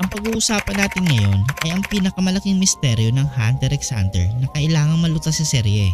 Ang pag-uusapan natin ngayon ay ang pinakamalaking misteryo ng Hunter x Hunter na kailangang malutas sa serye.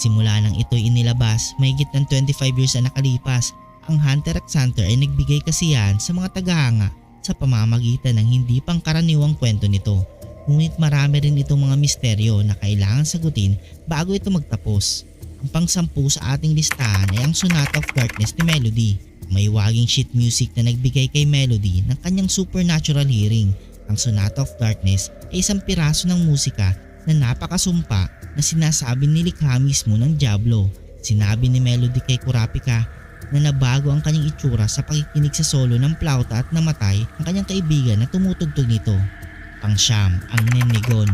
Simula nang ito'y inilabas, mahigit ng 25 years na nakalipas, ang Hunter x Hunter ay nagbigay kasiyahan sa mga tagahanga sa pamamagitan ng hindi pangkaraniwang kwento nito. Ngunit marami rin itong mga misteryo na kailangan sagutin bago ito magtapos. Ang pangsampu sa ating listahan ay ang Sonata of Darkness ni Melody. May waging sheet music na nagbigay kay Melody ng kanyang supernatural hearing. Ang Sonata of Darkness ay isang piraso ng musika na napakasumpa na sinasabi nilikha mismo ng Diablo. Sinabi ni Melody kay Kurapika na nabago ang kanyang itsura sa pakikinig sa solo ng plauta at namatay ang kanyang kaibigan na tumutugtog nito. Pangsyam, ang Nenigon.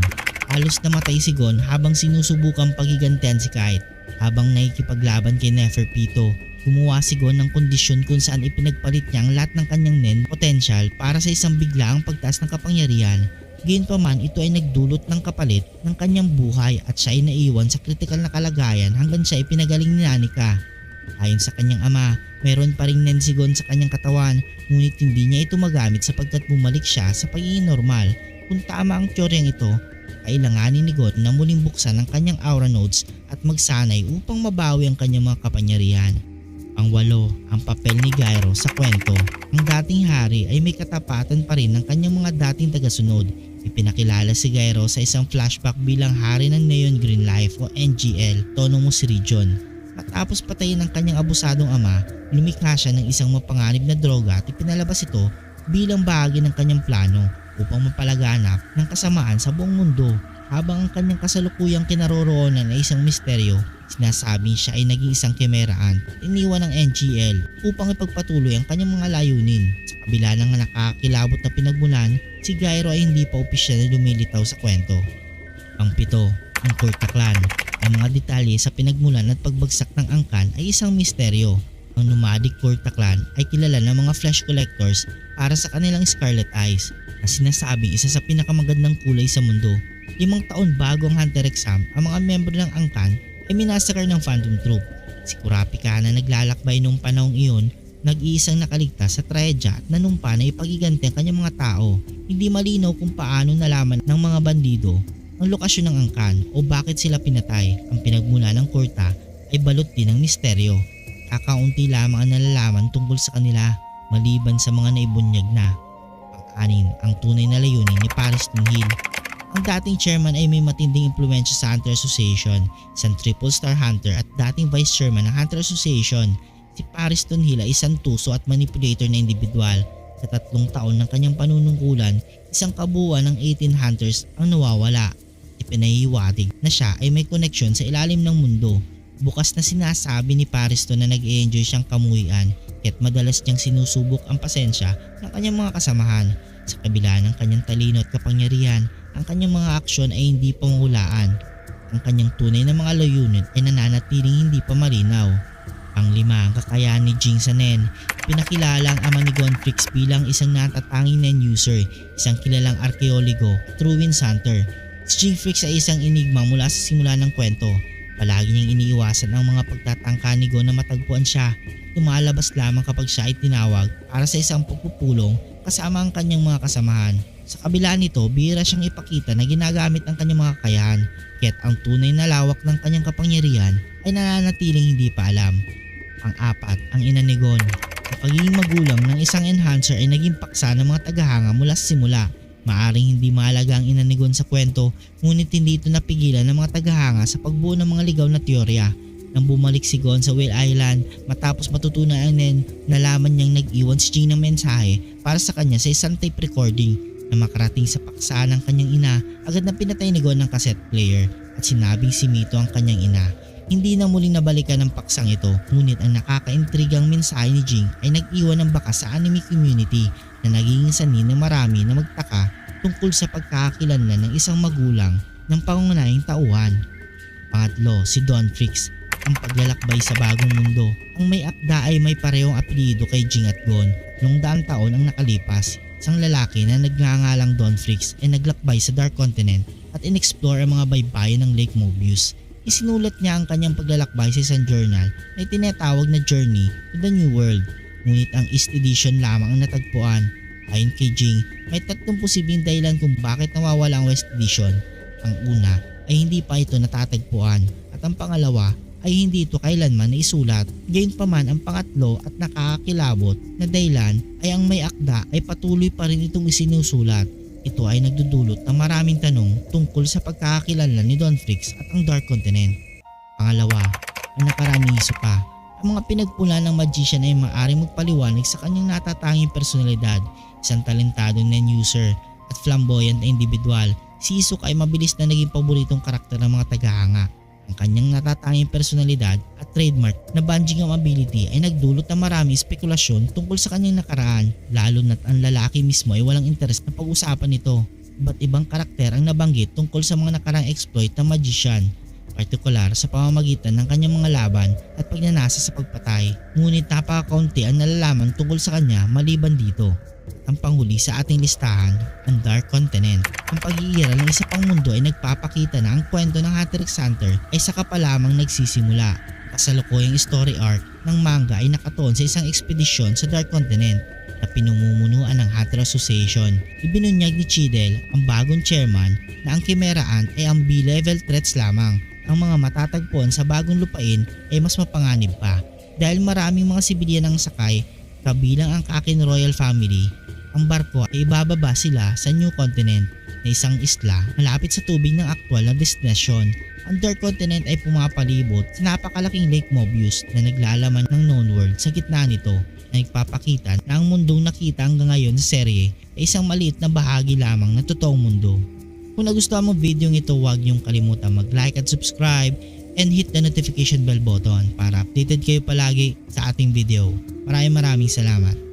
Halos namatay si Gon habang sinusubukang pagigantihan si Kite. Habang nakikipaglaban kay Neferpito, gumawa si Gon ng kondisyon kung saan ipinagpalit niya ang lahat ng kanyang nen potential para sa isang biglaang pagtaas ng kapangyarihan. Gayunpaman ito ay nagdulot ng kapalit ng kanyang buhay at siya ay naiwan sa kritikal na kalagayan hanggang siya ay pinagaling ni Nanika. Ayon sa kanyang ama, meron pa ring nen si Gon sa kanyang katawan ngunit hindi niya ito magamit sapagkat bumalik siya sa pagiging normal. Kung tama ang teoryang ito, kailanganin ni Gon na muling buksan ang kanyang aura nodes at magsanay upang mabawi ang kanyang mga kapangyarihan. Ang walo, ang papel ni Gyro sa kwento. Ang dating hari ay may katapatan pa rin ng kanyang mga dating tagasunod. Ipinakilala si Gyro sa isang flashback bilang hari ng Neon Green Life o NGL, Autonomous Region. Matapos patayin ng kanyang abusadong ama, lumikha siya ng isang mapanganib na droga at ipinalabas ito bilang bahagi ng kanyang plano upang mapalaganap ng kasamaan sa buong mundo habang ang kanyang kasalukuyang kinaroroonan ay isang misteryo sinasabing siya ay naging isang kemeraan at iniwan ng NGL upang ipagpatuloy ang kanyang mga layunin. Sa kabila ng nakakakilabot na pinagmulan, si Gyro ay hindi pa opisyal na lumilitaw sa kwento. Ang pito, ang Kurta Clan. Ang mga detalye sa pinagmulan at pagbagsak ng angkan ay isang misteryo. Ang nomadic Kurta Clan ay kilala ng mga flesh collectors para sa kanilang scarlet eyes na sinasabing isa sa pinakamagandang kulay sa mundo. Limang taon bago ang Hunter exam, ang mga membro ng angkan ay minasakar ng Phantom Troop. Si Kurapika na naglalakbay noong panahong iyon, nag-iisang nakaligtas sa trahedya at nanumpa na ipagiganti ang kanyang mga tao. Hindi malinaw kung paano nalaman ng mga bandido ang lokasyon ng angkan o bakit sila pinatay. Ang pinagmula ng kurta ay balot din ng misteryo. Kakaunti lamang ang nalalaman tungkol sa kanila maliban sa mga naibunyag na. Pang-anin ang tunay na layunin ni Paris Hill. Ang dating chairman ay may matinding impluensya sa Hunter Association, isang triple star hunter at dating vice chairman ng Hunter Association. Si Paris Hill ay isang tuso at manipulator na individual. Sa tatlong taon ng kanyang panunungkulan, isang kabuuan ng 18 hunters ang nawawala. Ipinahiwatig na siya ay may koneksyon sa ilalim ng mundo. Bukas na sinasabi ni Paris na nag-enjoy siyang kamuhian kaya't madalas niyang sinusubok ang pasensya ng kanyang mga kasamahan. Sa kabila ng kanyang talino at kapangyarihan, ang kanyang mga aksyon ay hindi pangulaan. Ang kanyang tunay na mga layunin ay nananatiling hindi pa malinaw. Ang lima, ang kakayahan ni Jing sa Nen. Pinakilala ang ama ni Gonfrix bilang isang natatanging Nen user, isang kilalang arkeologo, Truwin Hunter. Si Jing Frix ay isang enigma mula sa simula ng kwento. Palagi niyang iniiwasan ang mga pagtatangka ni Gon na matagpuan siya. Tumalabas lamang kapag siya ay tinawag para sa isang pagpupulong kasama ang kanyang mga kasamahan. Sa kabila nito, bihira siyang ipakita na ginagamit ang kanyang mga kakayahan, kaya't ang tunay na lawak ng kanyang kapangyarihan ay nananatiling hindi pa alam. Pang-apat, ang ina. Ang pagiging magulang ng isang enhancer ay naging paksa ng mga tagahanga mula simula. Maaring hindi mahalaga ang ina sa kwento, ngunit hindi ito napigilan ng mga tagahanga sa pagbuo ng mga ligaw na teorya. Nang bumalik si Gon sa Whale Island matapos matutunan ang Nen, nalaman niyang nag-iwan si Jing ng mensahe para sa kanya sa isang tape recording na makarating sa paksa ng kanyang ina agad na pinatay ni Gon ng cassette player at sinabing si Mito ang kanyang ina. Hindi na muling nabalikan ng paksang ito ngunit ang nakakaintrigang mensahe ni Jing ay nag-iwan ng bakas sa anime community na naging sanhin ng marami na magtaka tungkol sa pagkakakilanlan ng isang magulang ng pangunahing tauhan. Pangatlo, si Don Fricks, ang paglalakbay sa bagong mundo. Ang may akda ay may parehong apelido kay Jing at Gon. Noong daang taon ang nakalipas, isang lalaki na nagngangalang Don Fricks ay naglakbay sa Dark Continent at inexplore ang mga baybayin ng Lake Mobius. Isinulat niya ang kanyang paglalakbay sa isang journal na itinatawag na Journey to the New World. Ngunit ang East Edition lamang ang natagpuan. Ayon kay Jing, may tatlong posibleng dahilan kung bakit nawawala ang West Vision. Ang una ay hindi pa ito natatagpuan at ang pangalawa ay hindi ito kailanman naisulat. Gayunpaman ang pangatlo at nakakakilabot na dahilan ay ang may akda ay patuloy pa rin itong isinusulat. Ito ay nagdudulot ng maraming tanong tungkol sa pagkakakilanlan ni Don Fricks at ang Dark Continent. Pangalawa, ang nakaraniso pa. Ang mga pinagpula ng magician ay maaaring magpaliwanag sa kanyang natatanging personalidad, isang talentadong net user at flamboyant na individual. Si Isuk ay mabilis na naging paboritong karakter ng mga tagahanga. Ang kanyang natatanging personalidad at trademark na Banjingam ability ay nagdulot ng maraming spekulasyon tungkol sa kanyang nakaraan lalo na't ang lalaki mismo ay walang interes na pag-usapan ito. Iba't ibang karakter ang nabanggit tungkol sa mga nakarang exploit ng magician partikular sa pamamagitan ng kanyang mga laban at pagnanasa sa pagpatay. Ngunit napakakaunti ang nalalaman tungkol sa kanya maliban dito. Ang panghuli sa ating listahan, ang Dark Continent. Ang pag-iiral ng isa pang mundo ay nagpapakita na ang kwento ng Hunter x Hunter ay saka pa lamang nagsisimula. Kasalukuyang story arc ng manga ay nakatuon sa isang ekspedisyon sa Dark Continent na pinumumunuan ng Hunter Association. Ibinunyag ni Chidel, ang bagong chairman, na ang Chimera Ant ay ang B-level threats lamang ang mga matatagpuan sa bagong lupain ay mas mapanganib pa dahil maraming mga sibilyan ang sakay kabilang ang Kakin Royal Family. Ang barko ay ibababa sila sa New Continent na isang isla malapit sa tubig ng aktwal na destinasyon. Ang Dark Continent ay pumapalibot sa napakalaking Lake Mobius na naglalaman ng known world sa gitna nito na nagpapakita na ang mundong nakita hanggang ngayon sa serye ay isang maliit na bahagi lamang ng totoong mundo. Kung nagustuhan mo video ito huwag niyong kalimutan mag-like at subscribe and hit the notification bell button para updated kayo palagi sa ating video. Maraming maraming salamat.